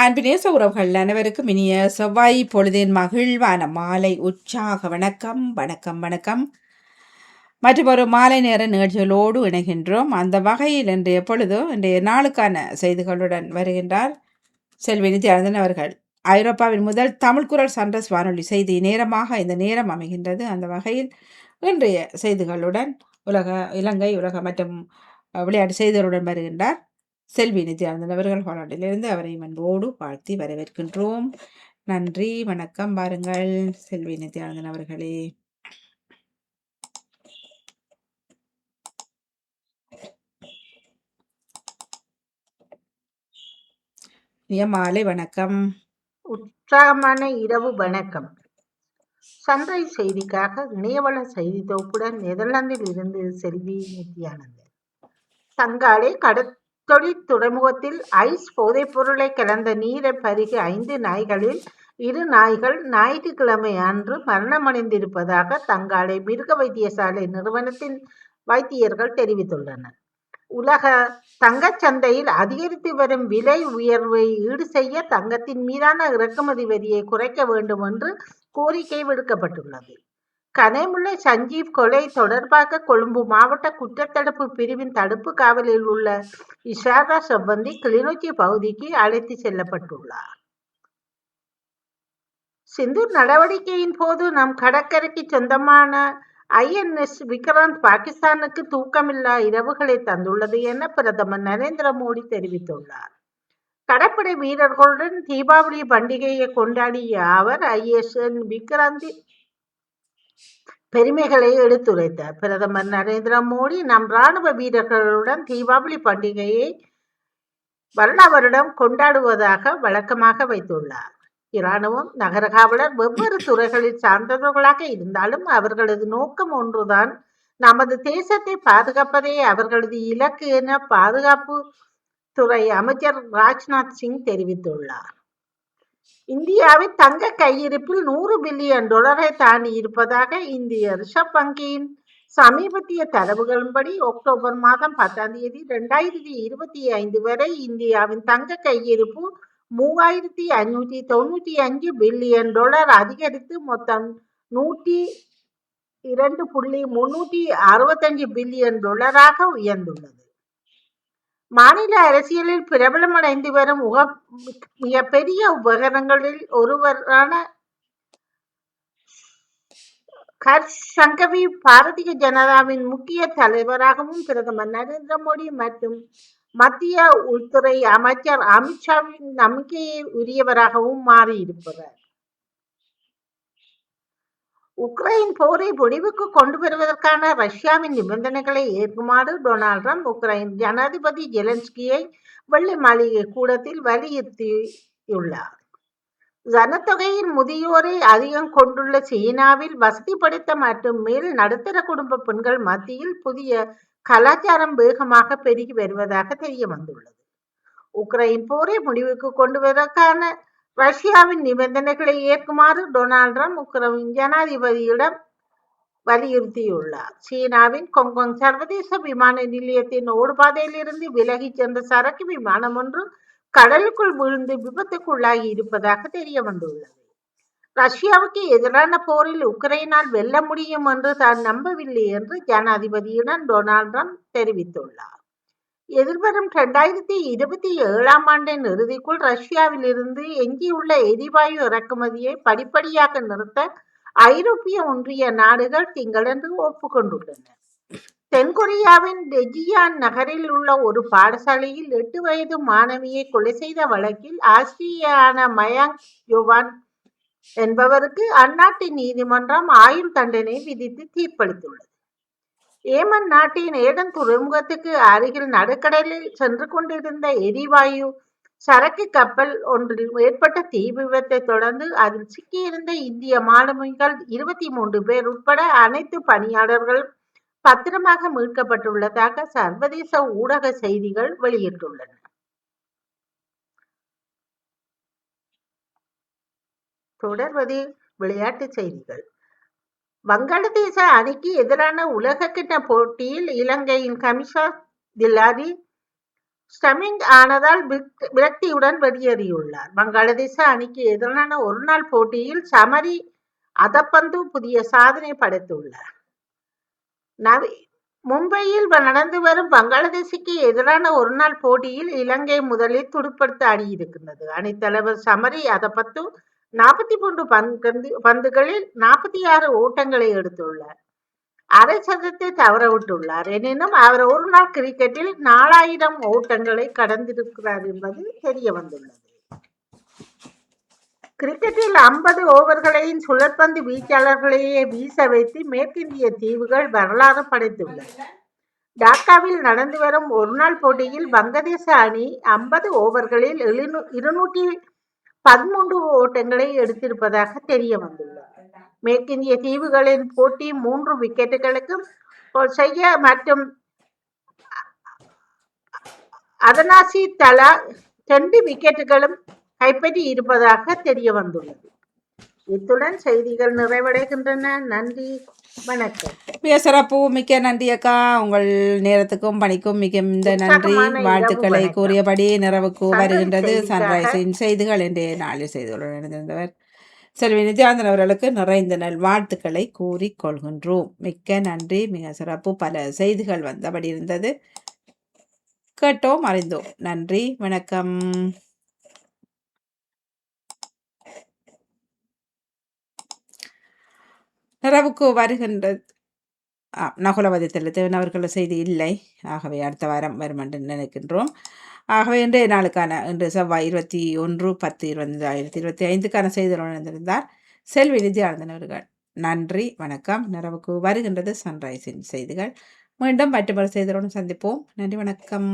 அன்பினேச உறவுகள் அனைவருக்கும் இனிய செவ்வாய் பொழுதின் மகிழ்வான மாலை உற்சாக வணக்கம் வணக்கம் வணக்கம். மற்றும் ஒரு மாலை நேர நிகழ்ச்சிகளோடு இணைகின்றோம். அந்த வகையில் இன்றைய பொழுது இன்றைய நாளுக்கான செய்திகளுடன் வருகின்றார் செல்வி நித்யானந்தன் அவர்கள். ஐரோப்பாவின் முதல் தமிழ் குரல் சண்டஸ் வானொலி செய்தி நேரமாக இந்த நேரம் அமைகின்றது. அந்த வகையில் இன்றைய செய்திகளுடன் உலக இலங்கை உலக மற்றும் விளையாட்டு செய்திகளுடன் வருகின்றார். செல்வி நித்யானந்தன் அவர்கள் ஹாலாண்டிலிருந்து அவரை அன்போடு வாழ்த்தி வரவேற்கின்றோம். நன்றி வணக்கம் பாருங்கள் செல்வி நித்யானந்தன் அவர்களே. மாலை வணக்கம். உற்சாகமான இரவு வணக்கம். சன்ரைஸ் செய்திக்காக இணையவள செய்தி தொகுப்புடன் நெதர்லாந்தில் இருந்து செல்வி நித்யானந்தன். தங்காலே கடற்தொழில் துறைமுகத்தில் ஐஸ் போதைப் பொருளை கலந்த நீரை பருகி ஐந்து நாய்களில் இரு நாய்கள் ஞாயிற்றுக்கிழமை அன்று மரணமடைந்திருப்பதாக தங்காலை மிருக வைத்தியசாலை நிறுவனத்தின் வைத்தியர்கள் தெரிவித்துள்ளனர். உலக தங்கச் சந்தையில் அதிகரித்து வரும் விலை உயர்வை ஈடு செய்ய தங்கத்தின் மீதான இறக்குமதி வரியை குறைக்க வேண்டும் என்று கோரிக்கை விடுக்கப்பட்டுள்ளது. கனைமுல்லை சஞ்சீவ் கொலை தொடர்பாக கொழும்பு மாவட்ட குற்றத்தடுப்பு பிரிவின் தடுப்பு காவலில் உள்ள இஷாரா செவ்வந்தி கிளிநொச்சி பகுதிக்கு அழைத்து செல்லப்பட்டுள்ளார். சிந்து நடவடிக்கையின் போது நம் கடற்கரைக்கு சொந்தமான ஐஎன்எஸ் விக்ராந்த் பாகிஸ்தானுக்கு தூக்கமில்லா இரவுகளை தந்துள்ளது என பிரதமர் நரேந்திர மோடி தெரிவித்துள்ளார். கடற்படை வீரர்களுடன் தீபாவளி பண்டிகையை கொண்டாடிய அவர் ஐஎஸ்என் விக்ராந்தி பெருமைகளை எடுத்துரைத்த பிரதமர் நரேந்திர மோடி நம் ராணுவ வீரர்களுடன் தீபாவளி பண்டிகையை வருட வருடம் கொண்டாடுவதாக வழக்கமாக வைத்துள்ளார். இராணுவம் நகர காவலர் வெவ்வேறு துறைகளில் சார்ந்தவர்களாக இருந்தாலும் அவர்களது நோக்கம் ஒன்றுதான். நமது தேசத்தை பாதுகாப்பதே அவர்களது இலக்கு என பாதுகாப்பு துறை அமைச்சர் ராஜ்நாத் சிங் தெரிவித்துள்ளார். இந்தியாவின் தங்க கையிருப்பில் நூறு பில்லியன் டாலரை தாண்டி இருப்பதாக இந்திய ரிசர்வ் வங்கியின் சமீபத்திய தரவுகளின்படி அக்டோபர் மாதம் பத்தாம் தேதி இரண்டாயிரத்தி இருபத்தி ஐந்து வரை இந்தியாவின் தங்க கையிருப்பு மூவாயிரத்தி ஐநூற்றி தொண்ணூற்றி அஞ்சு பில்லியன் டாலர் அதிகரித்து மொத்தம் நூற்றி இரண்டு புள்ளி முன்னூற்றி அறுபத்தஞ்சு பில்லியன் டாலராக உயர்ந்துள்ளது. மாநில அரசியலில் பிரபலமடைந்து வரும் உக மிகப்பெரிய உபகரணங்களில் ஒருவரான ஹர்ஷ் சங்கவி பாரதிய ஜனதாவின் முக்கிய தலைவராகவும் பிரதமர் நரேந்திர மோடி மற்றும் மத்திய உள்துறை அமைச்சர் அமித்ஷாவின் நம்பிக்கையை உரியவராகவும் மாறியிருப்பவர் உக்ரைன் போரை முடிவுக்கு கொண்டு வருவதற்கான ரஷ்யாவின் நிபந்தனைகளை ஏற்குமாறு டொனால்ட் ட்ரம்ப் உக்ரைன் ஜனாதிபதி ஜெலன்ஸ்கியை வெள்ளை மாளிகை கூடத்தில் வலியுறுத்தியுள்ளார். ஜனத்தொகையின் முதியோரை அதிகம் கொண்டுள்ள சீனாவில் வசதி படைத்த மற்றும் மேல் நடுத்தர குடும்ப பெண்கள் மத்தியில் புதிய கலாச்சாரம் வேகமாக பெருகி வருவதாக தெரிய வந்துள்ளது. உக்ரைன் போரை முடிவுக்கு கொண்டு வருவதற்கான ரஷ்யாவின் நிபந்தனைகளை ஏற்குமாறு டொனால்ட் ட்ரம்ப் உக்ரைன் ஜனாதிபதியிடம் வலியுறுத்தியுள்ளார். சீனாவின் கொங்கொங் சர்வதேச விமான நிலையத்தின் ஓடுபாதையிலிருந்து விலகி சென்ற சரக்கு விமானம் ஒன்று கடலுக்குள் விழுந்து விபத்துக்குள்ளாகி இருப்பதாக தெரிய வந்துள்ளது ரஷ்யாவுக்கு எதிரான போரில் உக்ரைனால் வெல்ல முடியும் என்று தான் நம்பவில்லை என்று ஜனாதிபதியுடன் டொனால்ட் ட்ரம்ப் தெரிவித்துள்ளார். எதிர்வரும் இரண்டாயிரத்தி இருபத்தி ஏழாம் ஆண்டின் இறுதிக்குள் ரஷ்யாவில் இருந்து எஞ்சியுள்ள எரிவாயு இறக்குமதியை படிப்படியாக நிறுத்த ஐரோப்பிய ஒன்றிய நாடுகள் திங்களன்று ஒப்புக்கொண்டுள்ளன. தென்கொரியாவின் டெஜியான் நகரில் உள்ள ஒரு பாடசாலையில் எட்டு வயது மாணவியை கொலை செய்த வழக்கில் ஆசிரியான மயாங் யுவான் என்பவருக்கு அந்நாட்டு நீதிமன்றம் ஆயுள் தண்டனை விதித்து தீர்ப்பளித்துள்ளது. ஏமன் நாட்டின் ஏதன் துறைமுகத்துக்கு அருகில் நடுக்கடலில் சென்று கொண்டிருந்த எரிவாயு சரக்கு கப்பல் ஒன்றில் ஏற்பட்ட தீ விபத்தை தொடர்ந்து அதில் சிக்கியிருந்த இந்திய மாலுமிகள் இருபத்தி மூன்று பேர் உட்பட அனைத்து பணியாளர்கள் பத்திரமாக மீட்கப்பட்டுள்ளதாக சர்வதேச ஊடக செய்திகள் வெளியிட்டுள்ளன. தொடர்வது விளையாட்டு செய்திகள். வங்காளதேச அணிக்கு எதிரான உலகக்கிண்ண போட்டியில் இலங்கையின் கமிஷா தில்லாரி ஸ்டமிங் ஆனதால் விரக்தியுடன் வெளியேறியுள்ளார் வங்காளதேச அணிக்கு எதிரான ஒருநாள் போட்டியில் சமரி அதப்பந்து புதிய சாதனை படைத்துள்ளார். நவி மும்பையில் நடந்து வரும் பங்களாதேசுக்கு எதிரான ஒருநாள் போட்டியில் இலங்கை முதலில் துடுப்படுத்த அணியிருக்கின்றது அணித்தலைவர் சமரி அதப்பத்து நாற்பத்தி மூன்று பந்து பந்துகளில் நாற்பத்தி ஆறு ஓட்டங்களை எடுத்துள்ளார். அரை சதத்தை தவற விட்டுள்ளார். எனினும் அவர் ஒரு நாள் கிரிக்கெட்டில் நாலாயிரம் ஓட்டங்களை கடந்திருக்கிறார் என்பது தெரிய வந்துள்ளது. கிரிக்கெட்டில் ஐம்பது ஓவர்களையும் சுழற்பந்து வீச்சாளர்களையே வீச வைத்து மேற்கிந்திய தீவுகள் வரலாறு படைத்துள்ளது டாக்காவில் நடந்து வரும் ஒருநாள் போட்டியில் வங்கதேச அணி ஐம்பது ஓவர்களில் எழுநூ- இருநூற்றி பதிமூன்று ஓட்டங்களை எடுத்திருப்பதாக தெரிய வந்துள்ளது மேற்கிந்திய தீவுகளின் போட்டி மூன்று விக்கெட்டுகளுக்கும் செய்ய மற்றும் அதனாசி தலா ரெண்டு விக்கெட்டுகளும் கைப்பற்றி இருப்பதாக தெரிய வந்துள்ளது இத்துடன் செய்திகள் நிறைவடைகின்றன. நன்றி. வணக்கம். மிக சிறப்பு மிக்க நன்றி அக்கா. உங்கள் நேரத்துக்கும் பணிக்கும் மிகுந்த நன்றி. வாழ்த்துக்களை. கூறியபடி நிறைவுக்கு வருகின்றது. சன்ரைஸின் செய்திகள் இன்றைய நாளில் செய்திகளுடன் இணைந்திருந்தவர் செல்வி நித்யானந்தன் அவர்களுக்கு நிறைந்த நல் வாழ்த்துக்களை கூறிக்கொள்கின்றோம் மிக்க நன்றி. மிக சிறப்பு. பல செய்திகள் வந்தபடி இருந்தது. கேட்டோம் அறிந்தோம். நன்றி. வணக்கம். நிறைவுக்கு வருகின்றது நகுலவதி தெளித்தவன் அவர்கள் செய்தி இல்லை. ஆகவே அடுத்த வாரம் வரும் என்று நினைக்கின்றோம். ஆகவே இன்றைய நாளுக்கான இன்று செவ்வாய் இருபத்தி ஒன்று பத்து இருபதாயிரத்தி இருபத்தி ஐந்துக்கான செய்திகளுடன் இருந்திருந்தார் செல்வி நித்யானந்தன் அவர்கள். நன்றி வணக்கம். நிறவுக்கு வருகின்றது சன்ரைஸின் செய்திகள். மீண்டும் மற்றொரு செய்திகளுடன் சந்திப்போம். நன்றி வணக்கம்.